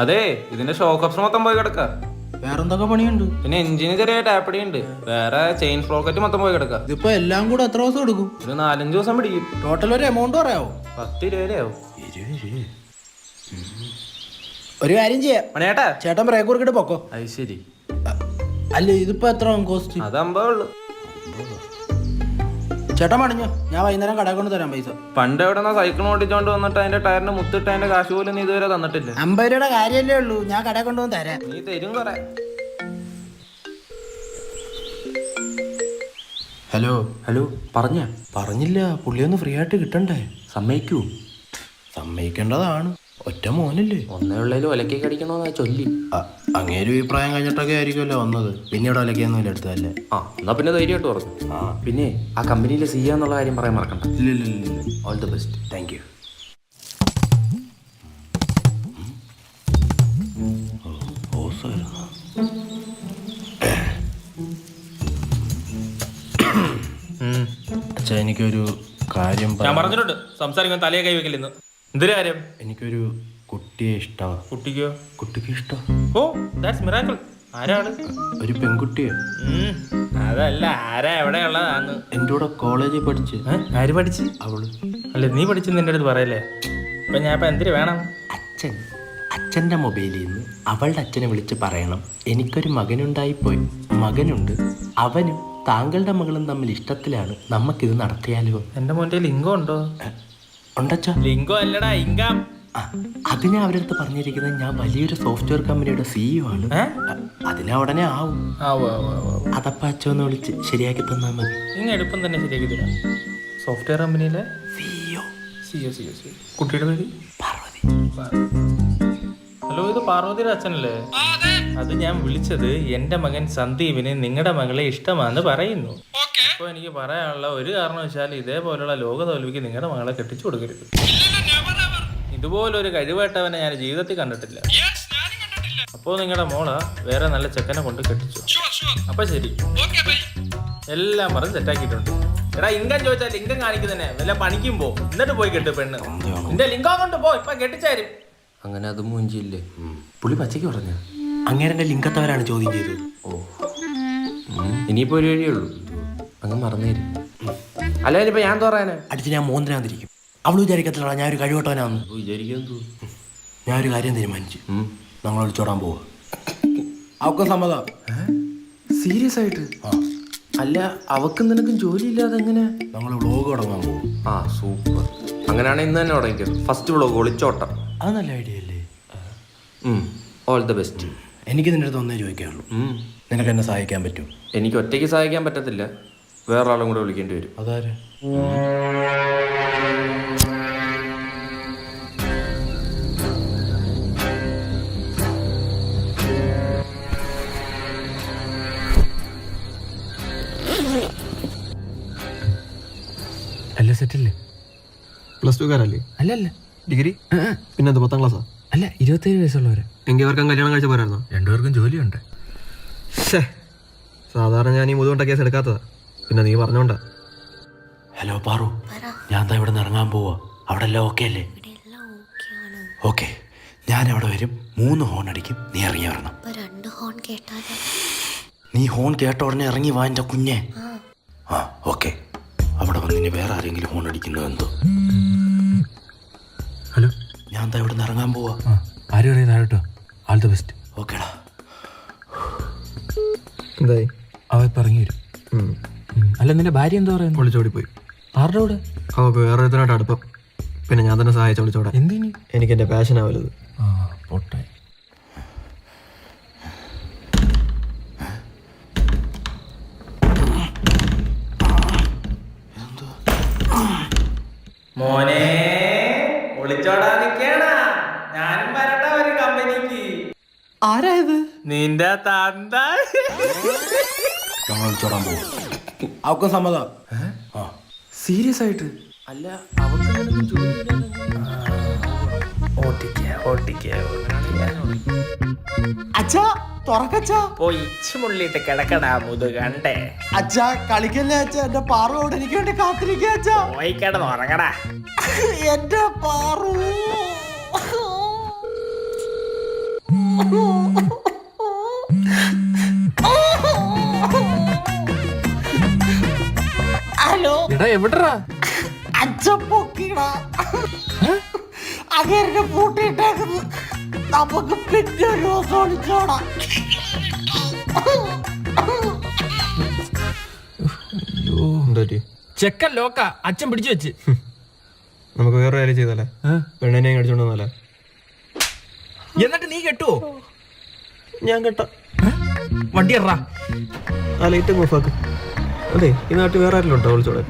അതെ ഇതിന്റെ shock option മൊത്തം പോയി കിടക്ക. വേറെന്തൊക്കെ പണിയുണ്ട്? പിന്നെ എഞ്ചിന് ചെറിയ ടാപ്പടി ഉണ്ട് വേറെ ചെയിൻ ഫ്ലോക്കറ്റ് മൊത്തം പോയി കിടക്ക. ഇതിപ്പോ എല്ലാം കൂടെ എത്ര ദിവസം എടുക്കും? ഒരു നാലഞ്ച് ദിവസം പിടിക്കും. ടോട്ടൽ ഒരു എമൗണ്ട് പറയാവോ? പത്ത് രൂപയാവും ഒരു കാര്യം ചെയ്യാം. മണിയേട്ടാ. ചേട്ടൻ ബ്രേക്ക് കൊടുക്കിട്ട് പൊക്കോ. അത് ശരി. അല്ല ഇതിപ്പോ എത്ര കോസ്റ്റ് അത് അമ്പതേ ചേട്ടൻ പണിഞ്ഞോ ഞാൻ വൈകുന്നേരം കടയിൽ കൊണ്ട് തരാം പൈസ. പണ്ട് എവിടെ നിന്നാ സൈക്കിൾ ഓടിച്ചോണ്ട് വന്നിട്ട് അതിന്റെ ടയറിന് മുത്തിട്ട് അതിന്റെ കാശ് പോലും നീ ഇതുവരെ തന്നിട്ടില്ല. അമ്പത് രൂപയുടെ കാര്യമല്ലേ ഉള്ളൂ. ഞാൻ കടയിൽ കൊണ്ടുവന്ന് തരാം. നീ തരും കൊറേ. ഹലോ ഹലോ പറഞ്ഞ. പറഞ്ഞില്ല പുള്ളിയൊന്ന് ഫ്രീ ആയിട്ട് കിട്ടണ്ടേ? സമ്മതിക്കൂ. സമ്മതിക്കേണ്ടതാണ്. ഒറ്റ മോനല്ലേ? ഒന്നേ ഉള്ളതിൽ ഒലക്കി കടിക്കണോന്നാ ചൊല്ലി. അ- അങ്ങേരും അഭിപ്രായം കഴിഞ്ഞിട്ടൊക്കെ ആയിരിക്കുമല്ലോ വന്നത്? പിന്നെ ഇവിടെ ഒലക്കൊന്നുമില്ല എടുത്തതല്ലേ ആ എന്നാ പിന്നെ ധൈര്യമായിട്ട് പറഞ്ഞു ആ. പിന്നെ ആ കമ്പനിയിലെ സി എന്നുള്ള കാര്യം പറയാൻ മറക്കണ്ട. ഇല്ല ഇല്ല ഇല്ല all the best thank you അച്ഛാ എനിക്കൊരു കാര്യം ഞാൻ പറഞ്ഞിട്ടുണ്ട്. സംസാരിക്കാൻ തലയെ കൈ വെക്കില്ലെന്ന്. എന്തൊരു കാര്യം എനിക്കൊരു കുട്ടിയെ ഇഷ്ടമാണ് കുട്ടിക്കോ? കുട്ടിക്ക് ഇഷ്ടം. ഓ ദാറ്റ്സ് മിറാക്കിൾ ആരാണ്? ഒരു പെൺകുട്ടിയെ. ഉം, അതല്ല ആരാ എവിടെയുള്ളതാന്ന് എന്റെ കൂടെ കോളേജിൽ പഠിച്ച്. ഏ? ആര് പഠിച്ച്? അവൾ. അല്ല നീ പഠിച്ചെന്ന് എന്റെ അടുത്ത് പറയല്ലേ? അപ്പൊ ഞാൻ ഇപ്പൊ എന്തിനു വേണം? അച്ഛൻ അച്ഛന്റെ മൊബൈലിൽ നിന്ന് അവളുടെ അച്ഛനെ വിളിച്ച് പറയണം. എനിക്കൊരു മകനുണ്ടായിപ്പോയി. മകനുണ്ട്. അവനും താങ്കളുടെ മകളും തമ്മിൽ ഇഷ്ടത്തിലാണ്. നമുക്കിത് നടത്തിയാലോ? എന്റെ മോന്റെ ലിംഗം ഉണ്ടോ? ഉണ്ടച്ച? ലിംഗോ അല്ലടാ ഇൻകം. അതിനെ അവരടുത്ത് പറഞ്ഞിരിക്കുന്നത് ഞാൻ വലിയൊരു സോഫ്റ്റ്വെയർ കമ്പനിയുടെ സിഇഒ ആണ്. ഏ? അ- അതിനെ ഉടനെ ആവും. അതപ്പ അച്ഛൻ വിളിച്ച് ശരിയാക്കി തന്നാൽ മതി. എളുപ്പം തന്നെ ശരിയാക്കി തരാം. സോഫ്റ്റ്വെയർ കമ്പനിയിലെ സിഇഒ സിഒ സിഒ സി കുട്ടിയുടെ പേര്? പാർവതി. ഹലോ ഇത് പാർവതിയുടെ അച്ഛനല്ലേ? അത് ഞാൻ വിളിച്ചത് എന്റെ മകൻ സന്ദീപിന് നിങ്ങളുടെ മകളെ ഇഷ്ടമാണെന്ന് പറയുന്നു. അപ്പൊ എനിക്ക് പറയാനുള്ള ഒരു കാരണം വെച്ചാൽ ഇതേപോലുള്ള ലോക തോൽവിക്ക് നിങ്ങളുടെ മകളെ കെട്ടിച്ചു കൊടുക്കരുത്. ഇതുപോലൊരു കഴിവേട്ടവനെ ഞാൻ ജീവിതത്തിൽ കണ്ടിട്ടില്ല. അപ്പോൾ നിങ്ങളുടെ മോള വേറെ നല്ല ചെക്കനെ കൊണ്ട് കെട്ടിച്ചു. അപ്പൊ ശരി. എല്ലാം പറഞ്ഞ് സെറ്റാക്കിയിട്ടുണ്ട് എടാ ഇൻകം ചോദിച്ചാൽ ലിംഗം കാണിക്കുന്നതന്നെ വല്ല പണിക്കും പോ. എന്നിട്ട് പോയി കെട്ടു പെണ്ണ്. നിന്റെ ലിംഗം കൊണ്ട് പോ ഇപ്പൊ കെട്ടിച്ചാരും. അങ്ങനെ അത് മൂഞ്ചില്ലേ പുളി പച്ചയ്ക്ക് പറഞ്ഞ? അങ്ങനെ ലിംഗത്തവരാണ് ചോദ്യം ചെയ്തത്. ഓ. ഇനിയിപ്പോ ഒരു വഴിയുള്ളൂ അങ്ങ് മറന്നേരും. അല്ല ഇനിയിപ്പോ ഞാൻ പറയാനാ? അടുത്ത് ഞാൻ മോന്തിനാന്നിരിക്കും അവൾ വിചാരിക്കത്തില്ല ഞാൻ ഒരു കഴിവട്ടവനാന്ന്. വിചാരിക്കാൻ തോ ഞാൻ ഒരു കാര്യം തീരുമാനിച്ചു. നമ്മൾ ഒളിച്ചോടാൻ പോവാ. അവക്കും സമ്മതം. സീരിയസ് ആയിട്ട്? അല്ല അവക്കും നിനക്കും ജോലി ഇല്ലാതെ എങ്ങനെ? നമ്മൾ വ്ളോഗ് തുടങ്ങാൻ പോകും ആ സൂപ്പർ. അങ്ങനെയാണെങ്കിൽ ഇന്ന് തന്നെ തുടങ്ങിയത് ഫസ്റ്റ് വ്ളോഗ് ഒളിച്ചോട്ടം. അത് നല്ല ഐഡിയ അല്ലേ? ഓൾ ദ ബെസ്റ്റ് എനിക്ക് നിന്റെ അടുത്ത് ഒന്നേ ചോദിക്കാനുള്ളൂ. നിനക്ക് എന്നെ സഹായിക്കാൻ പറ്റും എനിക്ക് ഒറ്റയ്ക്ക് സഹായിക്കാൻ പറ്റത്തില്ല. വേറൊരാളും കൂടെ വിളിക്കേണ്ടി വരും. അതാര്? അല്ല സെറ്റല്ലേ? പ്ലസ് ടു കാരല്ലേ? അല്ലല്ല ഡിഗ്രി? പിന്നെ എന്ത് പത്താം ക്ലാസ്സാ? അല്ല ഇരുപത്തേഴ് വയസ്സുള്ളവര്. എങ്കിൽ ഇവർക്കും കല്യാണം കഴിച്ച പോരായിരുന്നോ? രണ്ടുപേർക്കും ജോലിയുണ്ട്. സാധാരണ ഞാൻ ഈ മുതുകൊണ്ട കേസ് എടുക്കാത്തതാ. പിന്നെ നീ പറഞ്ഞോണ്ട. ഹലോ പാറു. ഞാൻ താ ഇവിടെ നിന്ന് ഇറങ്ങാൻ പോവാ. അവിടെ എല്ലാം ഓക്കെ അല്ലേ ഓക്കെ ഞാൻ അവിടെ വരും. മൂന്ന് ഹോൺ അടിക്കും. നീ ഇറങ്ങി വരണം. രണ്ട് ഹോൺ കേട്ടാലോ? നീ ഹോൺ കേട്ട ഉടനെ ഇറങ്ങി വാ എന്റെ കുഞ്ഞെ. ആ. ഓക്കെ അവിടെ വന്നിന് വേറെ ആരെങ്കിലും ഹോൺ അടിക്കുന്നു എന്തോ? ഹലോ ഞാൻ താ ഇവിടെ നിന്ന് ഇറങ്ങാൻ പോവാ. ആരും അറിയാം കേട്ടോ ആൾ ദ ബെസ്റ്റ് ഓക്കേടാ എന്തായി അവ ഇപ്പൊ ഇറങ്ങി വരും. അല്ല നിന്റെ ഭാര്യ എന്താ പറയുന്നത് ഒളിച്ചോടി പോയി ആരുടെ കൂടെ? അവൾക്ക് വേറെ ഒരുത്തനായിട്ട് അടുപ്പം. പിന്നെ ഞാൻ തന്നെ സഹായിച്ച ഒളിച്ചോടാ. എന്തിനി എനിക്ക് എന്റെ പാഷൻ ആവരുത്. ആ പൊട്ടെ. മോനെ ഒളിച്ചോടാ നിക്കണ ഞാനും വരട്ടെ ഒരു കമ്പനിക്ക് ആരായത്? നിന്റെ തന്ത. പോവാ. അവക്കും സമ്മതം. സീരിയസ് ആയിട്ട്? അല്ല അച്ഛാ തുറക്കച്ചാ. ഇച്ചു മുള്ളിട്ട് കിടക്കടാ മുതു കണ്ടേ. അച്ഛാ കളിക്കല്ലേ അച്ഛാ? എന്റെ പാറു അവിടെ എനിക്ക് വേണ്ടി കാത്തിരിക്കുക അച്ഛാ. പോയി കിടന്ന് ഉറങ്ങടാ. എന്റെ പാറു. എവിടെടാ? അച്ഛൻ പൊക്കിടാ അങ്ങനെ പൂട്ടിയിട്ടേക്കുന്നു നമുക്ക് പിന്നെ ഒരു ദിവസം ഒളിച്ചോടാം എന്താ പറ്റി ചെക്കൻ ലോക്ക അച്ഛൻ പിടിച്ചു വെച്ച്. നമുക്ക് വേറെ കാര്യം ചെയ്താലേ? പെണ്ണിനെ അടിച്ചോണ്ട് വന്നാലേ? എന്നിട്ട് നീ കെട്ടുവോ? ഞാൻ കേട്ട. വണ്ടി എറാ. ആ ലൈറ്റ് ഓഫ് ആക്ക്. അതെ ഈ നാട്ടിൽ വേറെ ആരെങ്കിലും ഉണ്ടോ? വിളിച്ചോടെ